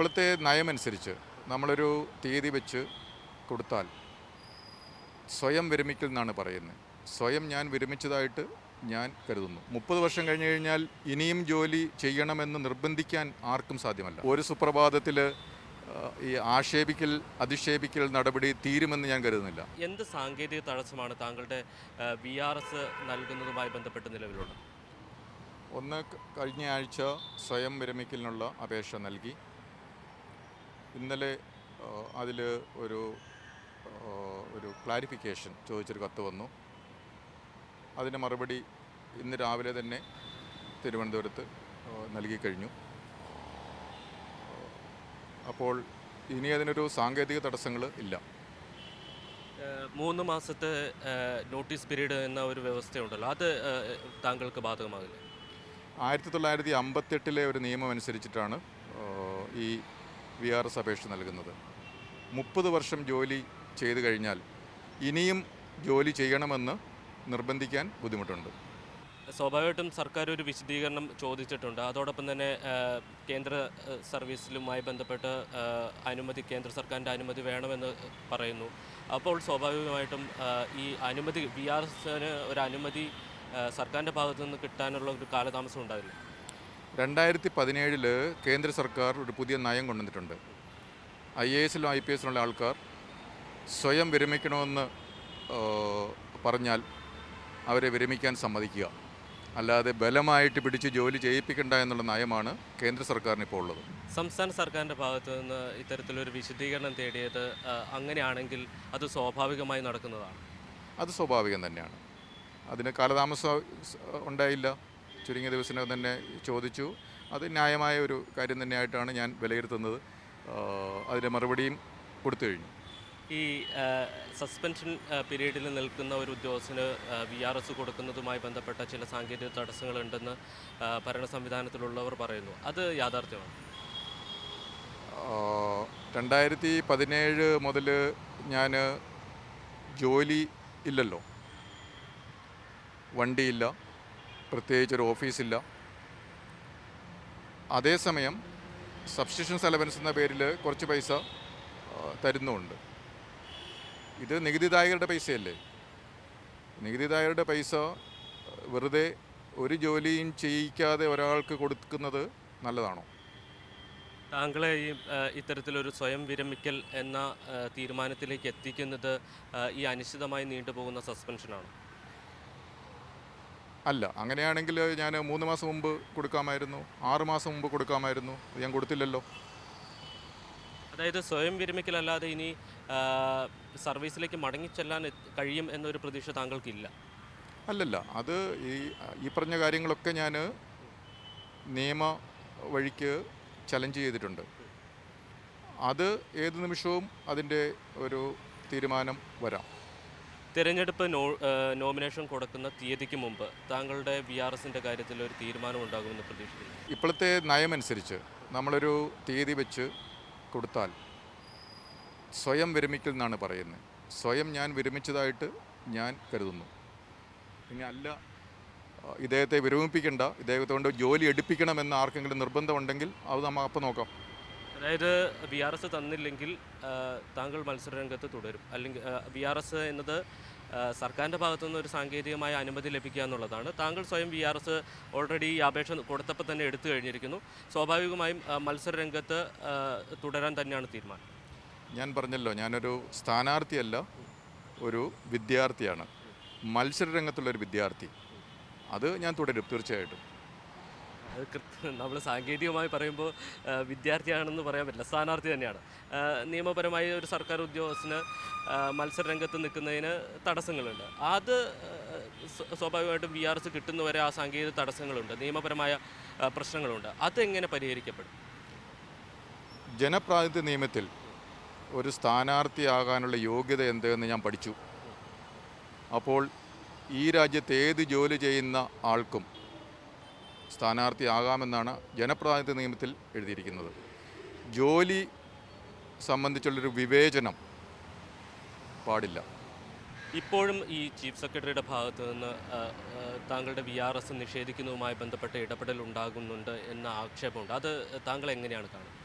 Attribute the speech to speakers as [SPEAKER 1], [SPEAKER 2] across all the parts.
[SPEAKER 1] ഇപ്പോഴത്തെ നയമനുസരിച്ച് നമ്മളൊരു തീയതി വെച്ച് കൊടുത്താൽ സ്വയം വിരമിക്കൽ എന്നാണ് പറയുന്നത്. സ്വയം ഞാൻ വിരമിച്ചതായിട്ട് ഞാൻ കരുതുന്നു. മുപ്പത് വർഷം കഴിഞ്ഞു കഴിഞ്ഞാൽ ഇനിയും ജോലി ചെയ്യണമെന്ന് നിർബന്ധിക്കാൻ ആർക്കും സാധ്യമല്ല. ഒരു സുപ്രഭാതത്തിൽ ഈ ആക്ഷേപിക്കൽ അധിക്ഷേപിക്കൽ നടപടി തീരുമെന്ന് ഞാൻ കരുതുന്നില്ല.
[SPEAKER 2] എന്ത് സാങ്കേതിക തടസ്സമാണ് താങ്കളുടെ വി ആർ എസ് നൽകുന്നതുമായി ബന്ധപ്പെട്ട് നിലവിലുള്ളത്?
[SPEAKER 1] ഒന്ന് കഴിഞ്ഞ ആഴ്ച സ്വയം വിരമിക്കലിനുള്ള അപേക്ഷ നൽകി. ഇന്നലെ അതിൽ ഒരു ഒരു ക്ലാരിഫിക്കേഷൻ ചോദിച്ചൊരു കത്ത് വന്നു. അതിന് മറുപടി ഇന്ന് രാവിലെ തന്നെ തിരുവനന്തപുരത്ത് നൽകിക്കഴിഞ്ഞു അപ്പോൾ ഇനി അതിനൊരു സാങ്കേതിക തടസ്സങ്ങൾ ഇല്ല.
[SPEAKER 2] മൂന്ന് മാസത്തെ നോട്ടീസ് പീരീഡ് എന്ന ഒരു വ്യവസ്ഥയുണ്ടല്ലോ. അത് താങ്കൾക്ക് ബാധകമാകില്ല?
[SPEAKER 1] ആയിരത്തി തൊള്ളായിരത്തി അമ്പത്തെട്ടിലെ ഒരു നിയമം അനുസരിച്ചിട്ടാണ് ഈ വി ആർ എസ് അപേക്ഷ നൽകുന്നത്. മുപ്പത് വർഷം ജോലി ചെയ്തു കഴിഞ്ഞാൽ ഇനിയും ജോലി ചെയ്യണമെന്ന് നിർബന്ധിക്കാൻ ബുദ്ധിമുട്ടുണ്ട്.
[SPEAKER 2] സ്വാഭാവികമായിട്ടും സർക്കാർ ഒരു വിശദീകരണം ചോദിച്ചിട്ടുണ്ട്. അതോടൊപ്പം തന്നെ കേന്ദ്ര സർവീസിലുമായി ബന്ധപ്പെട്ട് അനുമതി കേന്ദ്ര സർക്കാരിന്റെ അനുമതി വേണമെന്ന് പറയുന്നു. അപ്പോൾ സ്വാഭാവികമായിട്ടും ഈ അനുമതി വി ആർ എസിന് ഒരു അനുമതി സർക്കാരിന്റെ ഭാഗത്തു നിന്ന് കിട്ടാനുള്ള ഒരു കാലതാമസം ഉണ്ടാവില്ല.
[SPEAKER 1] രണ്ടായിരത്തി പതിനേഴിൽ കേന്ദ്ര സർക്കാർ ഒരു പുതിയ നയം കൊണ്ടുവന്നിട്ടുണ്ട്. ഐ എ എസിലും ഐ പി എസിലുള്ള ആൾക്കാർ സ്വയം വിരമിക്കണമെന്ന് പറഞ്ഞാൽ അവരെ വിരമിക്കാൻ സമ്മതിക്കുക. അല്ലാതെ ബലമായിട്ട് പിടിച്ച് ജോലി ചെയ്യിപ്പിക്കണ്ട എന്നുള്ള നയമാണ് കേന്ദ്ര സർക്കാരിന് ഇപ്പോൾ ഉള്ളത്.
[SPEAKER 2] സംസ്ഥാന സർക്കാരിന്റെ ഭാഗത്തു നിന്ന് ഇത്തരത്തിലൊരു വിശദീകരണം തേടിയത് അങ്ങനെയാണെങ്കിൽ അത് സ്വാഭാവികമായി നടക്കുന്നതാണ്.
[SPEAKER 1] അത് സ്വാഭാവികം തന്നെയാണ്. അതിന് കാലതാമസം ഉണ്ടായില്ല. ചുരുങ്ങിയ ദിവസത്തിനകം തന്നെ ചോദിച്ചു. അത് ന്യായമായ ഒരു കാര്യം തന്നെയായിട്ടാണ് ഞാൻ വിലയിരുത്തുന്നത്. അതിന്റെ മറുപടിയും കൊടുത്തു കഴിഞ്ഞു.
[SPEAKER 2] ഈ സസ്പെൻഷൻ പീരീഡിൽ നിൽക്കുന്ന ഒരു ഉദ്യോഗസ്ഥന് വി ആർ എസ് കൊടുക്കുന്നതുമായി ബന്ധപ്പെട്ട ചില സാങ്കേതിക തടസ്സങ്ങളുണ്ടെന്ന് ഭരണ സംവിധാനത്തിലുള്ളവർ പറയുന്നു. അത് യാഥാർത്ഥ്യമാണ്?
[SPEAKER 1] രണ്ടായിരത്തി പതിനേഴ് മുതൽ ഞാൻ ജോലി ഇല്ലല്ലോ. വണ്ടിയില്ല. പ്രത്യേകിച്ചൊരു ഓഫീസില്ല. അതേസമയം സബ്സ്റ്റിഷൻസ് അലവൻസ് എന്ന പേരിൽ കുറച്ച് പൈസ തരുന്നുമുണ്ട്. ഇത് നികുതിദായകരുടെ പൈസയല്ലേ? നികുതിദായകരുടെ പൈസ വെറുതെ ഒരു ജോലിയും ചെയ്യിക്കാതെ ഒരാൾക്ക് കൊടുക്കുന്നത് നല്ലതാണോ?
[SPEAKER 2] താങ്കളെ ഈ ഇത്തരത്തിലൊരു സ്വയം വിരമിക്കൽ എന്ന തീരുമാനത്തിലേക്ക് എത്തിക്കുന്നത് ഈ അനിശ്ചിതമായി നീണ്ടുപോകുന്ന സസ്പെൻഷനാണ്?
[SPEAKER 1] അല്ല അങ്ങനെയാണെങ്കിൽ ഞാൻ മൂന്ന് മാസം മുമ്പ് കൊടുക്കാമായിരുന്നു. ആറ് മാസം മുമ്പ് കൊടുക്കാമായിരുന്നു. ഞാൻ കൊടുത്തില്ലല്ലോ.
[SPEAKER 2] അതായത് സ്വയം വിരമിക്കലല്ലാതെ ഇനി സർവീസിലേക്ക് മടങ്ങിച്ചെല്ലാൻ കഴിയും എന്നൊരു പ്രതീക്ഷ താങ്കൾക്കില്ല?
[SPEAKER 1] അല്ലല്ല അത് ഈ ഈ പറഞ്ഞ കാര്യങ്ങളൊക്കെ ഞാൻ നിയമ വഴിക്ക് ചലഞ്ച് ചെയ്തിട്ടുണ്ട്. അത് ഏത് നിമിഷവും അതിന്റെ ഒരു തീരുമാനം വരാം.
[SPEAKER 2] തിരഞ്ഞെടുപ്പ് നോ നോമിനേഷൻ കൊടുക്കുന്ന തീയതിക്ക് മുമ്പ് താങ്കളുടെ വി ആർ എസിന്റെ കാര്യത്തിൽ ഒരു തീരുമാനം ഉണ്ടാകുമെന്ന് പ്രതീക്ഷിക്കുന്നു.
[SPEAKER 1] ഇപ്പോഴത്തെ നയമനുസരിച്ച് നമ്മളൊരു തീയതി വെച്ച് കൊടുത്താൽ സ്വയം വിരമിക്കൽ എന്നാണ് പറയുന്നത്. സ്വയം ഞാൻ വിരമിച്ചതായിട്ട് ഞാൻ കരുതുന്നു. ഇനി അല്ല ഇദ്ദേഹത്തെ വിരമിപ്പിക്കേണ്ട ഇദ്ദേഹത്തെ കൊണ്ട് ജോലി എടുപ്പിക്കണമെന്ന് ആർക്കെങ്കിലും നിർബന്ധമുണ്ടെങ്കിൽ അത് നമ്മൾ അപ്പം നോക്കാം.
[SPEAKER 2] അതായത് വി ആർ എസ് തന്നില്ലെങ്കിൽ താങ്കൾ മത്സരരംഗത്ത് തുടരും. അല്ലെങ്കിൽ വി ആർ എസ് എന്നത് സർക്കാരിന്റെ ഭാഗത്തു നിന്ന് ഒരു സാങ്കേതികമായ അനുമതി ലഭിക്കുക എന്നുള്ളതാണ്. താങ്കൾ സ്വയം വി ആർ എസ് ഓൾറെഡി ഈ അപേക്ഷ കൊടുത്തപ്പോൾ തന്നെ എടുത്തു കഴിഞ്ഞിരിക്കുന്നു. സ്വാഭാവികമായും മത്സരരംഗത്ത് തുടരാൻ തന്നെയാണ് തീരുമാനം.
[SPEAKER 1] ഞാൻ പറഞ്ഞല്ലോ ഞാനൊരു സ്ഥാനാർത്ഥിയല്ല ഒരു വിദ്യാർത്ഥിയാണ്. മത്സരരംഗത്തുള്ളൊരു വിദ്യാർത്ഥി. അത് ഞാൻ തുടരും തീർച്ചയായിട്ടും.
[SPEAKER 2] അത് നമ്മൾ സാങ്കേതികമായി പറയുമ്പോൾ വിദ്യാർത്ഥിയാണെന്ന് പറയാൻ പറ്റില്ല സ്ഥാനാർത്ഥി തന്നെയാണ്. നിയമപരമായി ഒരു സർക്കാർ ഉദ്യോഗസ്ഥന് മത്സര മത്സരരംഗത്ത് നിൽക്കുന്നതിന് തടസ്സങ്ങളുണ്ട്. അത് സ്വാഭാവികമായിട്ടും വി ആർ എസ് കിട്ടുന്നവരെ ആ സാങ്കേതിക തടസ്സങ്ങളുണ്ട് നിയമപരമായ പ്രശ്നങ്ങളുണ്ട്. അതെങ്ങനെ പരിഹരിക്കപ്പെടും?
[SPEAKER 1] ജനപ്രാതിനിധ്യ നിയമത്തിൽ ഒരു സ്ഥാനാർത്ഥിയാകാനുള്ള യോഗ്യത എന്തെന്ന് ഞാൻ പഠിച്ചു. അപ്പോൾ ഈ രാജ്യത്ത് ഏത് ജോലി ചെയ്യുന്ന ആൾക്കും സ്ഥാനാർത്ഥിയാകാമെന്നാണ് ജനപ്രാതിനിധ്യ നിയമത്തിൽ എഴുതിയിരിക്കുന്നത്. ജോലി സംബന്ധിച്ചുള്ളൊരു വിവേചനം പാടില്ല.
[SPEAKER 2] ഇപ്പോഴും ഈ ചീഫ് സെക്രട്ടറിയുടെ ഭാഗത്ത് നിന്ന് താങ്കളുടെ വി ആർ എസ് നിഷേധിക്കുന്നതുമായി ബന്ധപ്പെട്ട ഇടപെടൽ ഉണ്ടാകുന്നുണ്ട് എന്ന ആക്ഷേപമുണ്ട്. അത് താങ്കൾ എങ്ങനെയാണ് കാണുന്നത്?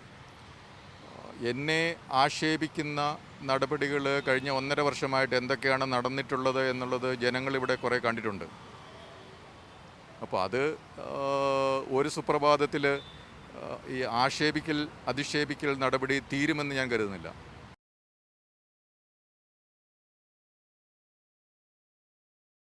[SPEAKER 1] എന്നെ ആക്ഷേപിക്കുന്ന നടപടികൾ കഴിഞ്ഞ ഒന്നര വർഷമായിട്ട് എന്തൊക്കെയാണ് നടന്നിട്ടുള്ളത് എന്നുള്ളത് ജനങ്ങളിവിടെ കുറേ കണ്ടിട്ടുണ്ട്. അപ്പോൾ അത് ഒരു സുപ്രഭാതത്തിൽ ഈ ആക്ഷേപിക്കൽ അധിക്ഷേപിക്കൽ നടപടി തീരുമെന്ന് ഞാൻ കരുതുന്നില്ല.